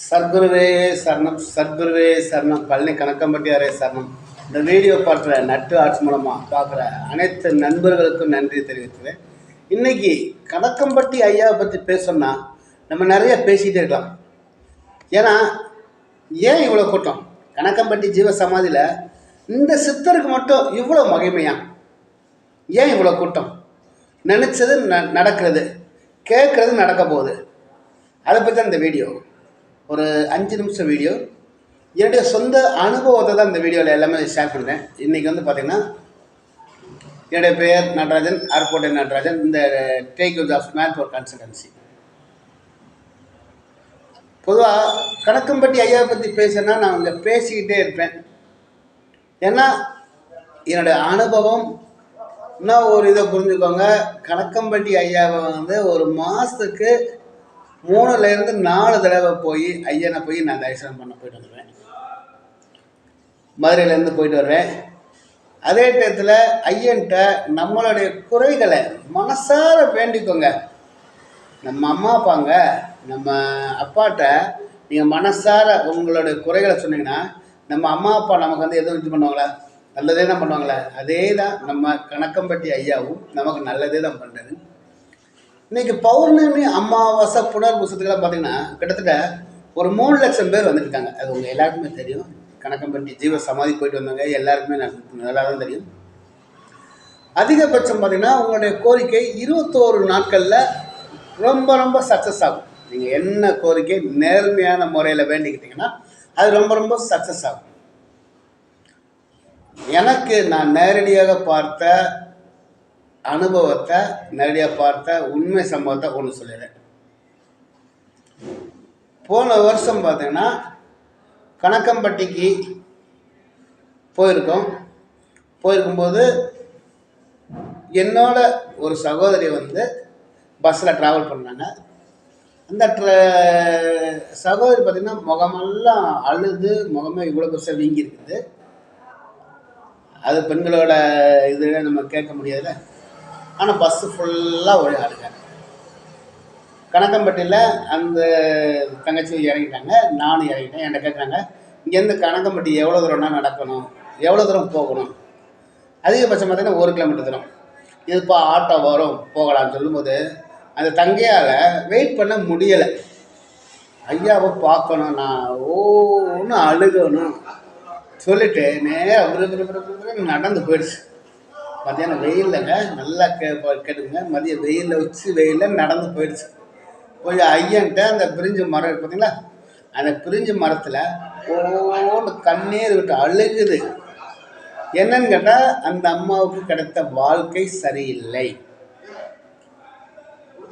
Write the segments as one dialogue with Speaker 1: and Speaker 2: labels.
Speaker 1: சர்க்குருவே சரணம் சர்க்குருவே சரணம். பழனி கணக்கம்பட்டியாரே சரணம். இந்த வீடியோ பார்க்குற நட்டு ஆர்ட்ஸ் மூலமாக பார்க்குற அனைத்து நண்பர்களுக்கும் நன்றி தெரிவிக்கிறேன் இன்றைக்கி கணக்கம்பட்டி ஐயாவை பற்றி பேசணும்னா நம்ம நிறைய பேசிகிட்டே இருக்கலாம். ஏன்னா ஏன் இவ்வளோ கூட்டம்? கணக்கம்பட்டி ஜீவ சமாதியில் இந்த சித்தருக்கு மட்டும் இவ்வளோ மகிமையா? ஏன் இவ்வளோ கூட்டம்? நினச்சது ந நடக்கிறது கேட்குறது நடக்க போகுது. அதை பற்றி தான் இந்த வீடியோ. ஒரு அஞ்சு நிமிஷம் வீடியோ என்னுடைய சொந்த அனுபவத்தை தான் இந்த வீடியோவில் எல்லாமே ஷேர் பண்ணுறேன் இன்றைக்கி வந்து பார்த்திங்கன்னா என்னுடைய பெயர் நடராஜன் ஆர்கோட்டை நடராஜன். இந்த take use of man for consultancy பொதுவாக கணக்கம்பட்டி ஐயாவை பற்றி பேசுனா நான் இங்கே பேசிக்கிட்டே இருப்பேன். ஏன்னா என்னுடைய அனுபவம் இன்னும் ஒரு இதை புரிஞ்சுக்கோங்க. கணக்கம்பட்டி ஐயாவை வந்து ஒரு மாதத்துக்கு மூணுலேருந்து நாலு தடவை போய் ஐயனை போய் நான் தரிசனம் பண்ண போயிட்டு வந்துடுவேன் மதுரையிலேருந்து போயிட்டு வருவேன். அதே டயத்தில் ஐயன்கிட்ட நம்மளுடைய குறைகளை மனசார வேண்டிக்கோங்க. நம்ம அம்மா அப்பாங்க நம்ம அப்பாட்ட நீங்கள் மனசார உங்களுடைய குறைகளை சொன்னீங்கன்னா நம்ம அம்மா அப்பா நமக்கு வந்து எதுவும் இது பண்ணுவாங்களா? நல்லதே தான் பண்ணுவாங்களே. அதே தான் நம்ம கணக்கம்பட்டி ஐயாவும் நமக்கு நல்லதே தான் பண்ணுறது இன்னைக்கு பௌர்ணமி அமாவாசை புனர்பூசத்துக்கெல்லாம் பார்த்தீங்கன்னா கிட்டத்தட்ட ஒரு மூணு லட்சம் பேர் வந்துருக்காங்க. அது உங்கள் எல்லாருக்குமே தெரியும். கணக்கம்பட்டி ஜீவ சமாதி போயிட்டு வந்தவங்க எல்லாருக்குமே நல்லா தான் தெரியும். அதிகபட்சம் பார்த்தீங்கன்னா உங்களுடைய கோரிக்கை இருபத்தோரு நாட்களில் ரொம்ப ரொம்ப சக்ஸஸ் ஆகும். நீங்கள் என்ன கோரிக்கை நேர்மையான முறையில் வேண்டிக்கிட்டீங்கன்னா அது ரொம்ப ரொம்ப சக்ஸஸ் ஆகும். எனக்கு நான் நேரடியாக பார்த்த அனுபவத்தை நேரடியாக பார்த்த உண்மை சம்பவத்தை ஒன்று சொல்லிடுறேன் போன வருஷம் பார்த்தீங்கன்னா கணக்கம்பட்டிக்கு போயிருக்கோம். போயிருக்கும்போது என்னோட ஒரு சகோதரி வந்து பஸ்ஸில் ட்ராவல் பண்ணாங்க. அந்த ட்ர- சகோதரி பார்த்திங்கன்னா முகமெல்லாம் அழுது முகமே இவ்வளோ பெருசாக வீங்கி இருக்குது அது பெண்களோட இதில் நம்ம கேட்க முடியாதுல்ல? ஆனால் பஸ்ஸு ஃபுல்லாக ஒரே ஆளுங்க கணக்கம்பட்டியில் அந்த தங்கச்சி இறங்கிட்டாங்க நானும் இறங்கிட்டேன் என்கிட்ட கேட்குறாங்க இங்கேருந்து கணக்கம்பட்டி எவ்வளோ தூரம்னா நடக்கணும்? எவ்வளோ தூரம் போகணும்? அதிகபட்சம் பார்த்தீங்கன்னா ஒரு கிலோமீட்டர் தூரம். இதுப்பா ஆட்டோ வரும் போகலாம்னு சொல்லும்போது அந்த தங்கையால் வெயிட் பண்ண முடியலை. ஐயாவை பார்க்கணும் நான் ஓன்னு அழுகணும். சொல்லிட்டு நேரம் நடந்து போயிடுச்சு. மத்தியானம் வெயிலில்ங்க நல்லா கே கேட்டுங்க மதியம் வெயிலில் வச்சு வெயிலில் நடந்து போயிடுச்சு. போய் ஐயன்ட்ட அந்த பிரிஞ்சு மரம் இருக்கு பார்த்தீங்களா அந்த பிரிஞ்சு மரத்தில் ஓன்னு கண்ணீர் விட்டு அழுகுது. என்னன்னு கேட்டால் அந்த அம்மாவுக்கு கிடைத்த வாழ்க்கை சரியில்லை.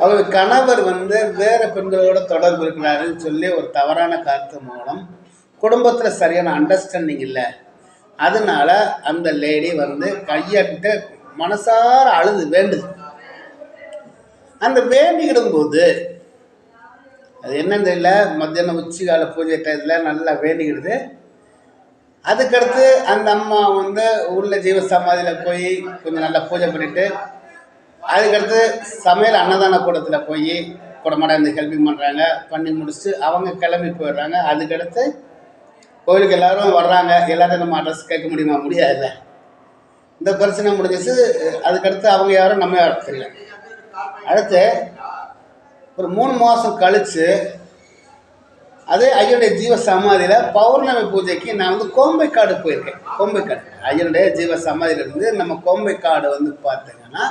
Speaker 1: அவர் கணவர் வந்து வேற பெண்களோட தொடர்பு இருக்கிறாருன்னு சொல்லி ஒரு தவறான கருத்து மூலம் குடும்பத்தில் சரியான அண்டர்ஸ்டாண்டிங் இல்லை. அதனால அந்த லேடி வந்து கையாட்டு மனசார அழுது வேண்டுது. அந்த வேண்டிக்கிடும் போது அது என்னன்னு தெரியல மத்தியானம் உச்சிகால பூஜை டயத்தில் நல்லா வேண்டிக்கிடுது. அதுக்கடுத்து அந்த அம்மா வந்து உள்ள ஜீவ சமாதியில் போய் கொஞ்சம் நல்லா பூஜை பண்ணிட்டு அதுக்கடுத்து சமையல் அன்னதான கூடத்தில் போய் குடமாட இந்த ஹெல்பிங் பண்ணுறாங்க பண்ணி முடிச்சுட்டு அவங்க கிளம்பி போயிடுறாங்க. அதுக்கடுத்து கோயிலுக்கு எல்லாரும் வர்றாங்க. எல்லாத்தையும் நம்ம அட்ரஸ் கேட்க முடியுமா? முடியாதுல்ல. இந்த பிரச்சனை முடிஞ்சிச்சு. அதுக்கடுத்து அவங்க யாரும் நம்ம யாரும் தெரியல. அடுத்து ஒரு மூணு மாதம் கழித்து அதே ஐயனுடைய ஜீவ சமாதியில் பௌர்ணமி பூஜைக்கு நான் வந்து கோம்பைக்காடு போயிருக்கேன். கோம்பைக்காடு. ஐயனுடைய ஜீவ சமாதியிலிருந்து நம்ம கோம்பைக்காடு வந்து பார்த்தீங்கன்னா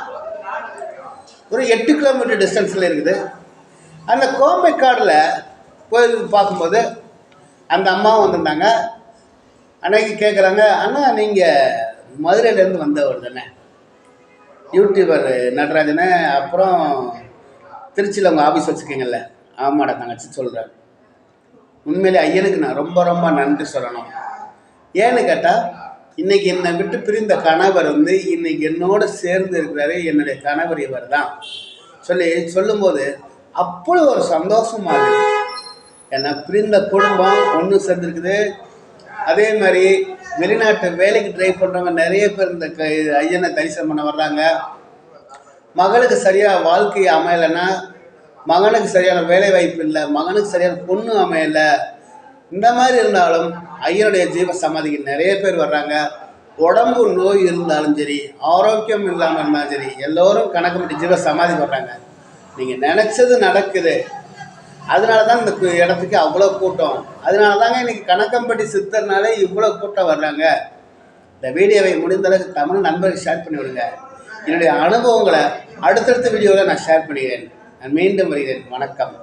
Speaker 1: ஒரு எட்டு கிலோமீட்டர் டிஸ்டன்ஸில் இருக்குது. அந்த கோம்பைக்காடில் கோயிலுக்கு பார்க்கும்போது அந்த அம்மாவும் வந்திருந்தாங்க. அன்னைக்கு கேட்குறாங்க அண்ணா நீங்கள் மதுரையிலேருந்து வந்தவர் தானே யூடியூபர் நடராஜனே அப்புறம் திருச்சியில் உங்கள் ஆஃபீஸ் வச்சுருக்கீங்கல்ல? ஆமாடா தங்கச்சி சொல்கிறேன் உண்மையிலே ஐயனுக்கு நான் ரொம்ப ரொம்ப நன்றி சொல்லணும். ஏன்னு கேட்டால் இன்னைக்கு என்னை விட்டு பிரிந்த கணவர் வந்து இன்னைக்கு என்னோட சேர்ந்து இருக்கிறாரு. என்னுடைய கணவர் இவர் தான் சொல்லி சொல்லும்போது அப்பொழுது ஒரு சந்தோஷமா இருக்குது ஏன்னா பிரிந்த குடும்பம் ஒன்று சேர்ந்துருக்குது. அதே மாதிரி வெளிநாட்டு வேலைக்கு ட்ரை பண்ணுறவங்க நிறைய பேர் இந்த க ஐயனை தரிசனம் பண்ண வர்றாங்க. மகளுக்கு சரியாக வாழ்க்கை அமையலைன்னா மகனுக்கு சரியான வேலை வாய்ப்பு இல்லை மகனுக்கு சரியான பொண்ணு அமையலை. இந்த மாதிரி இருந்தாலும் ஐயனுடைய ஜீவ சமாதிக்கு நிறைய பேர் வர்றாங்க. உடம்பு நோய் இருந்தாலும் சரி ஆரோக்கியம் இல்லாமல் இருந்தாலும் சரி எல்லோரும் கணக்கு பண்ணி ஜீவ சமாதி வர்றாங்க. நீங்கள் நினச்சது நடக்குது. அதனால தான் இந்த இடத்துக்கு அவ்வளோ கூட்டம். அதனால தாங்க இன்னைக்கு கணக்கம்பட்டி சித்தர்னாலே இவ்வளோ கூட்டம் வர்றாங்க. இந்த வீடியோவை முடிந்தளவுக்கு தமிழ் நண்பர்கள் ஷேர் பண்ணிவிடுங்க என்னுடைய அனுபவங்களை அடுத்தடுத்த வீடியோவில் நான் ஷேர் பண்ணுகிறேன். நான் மீண்டும் வருகிறேன். வணக்கம்.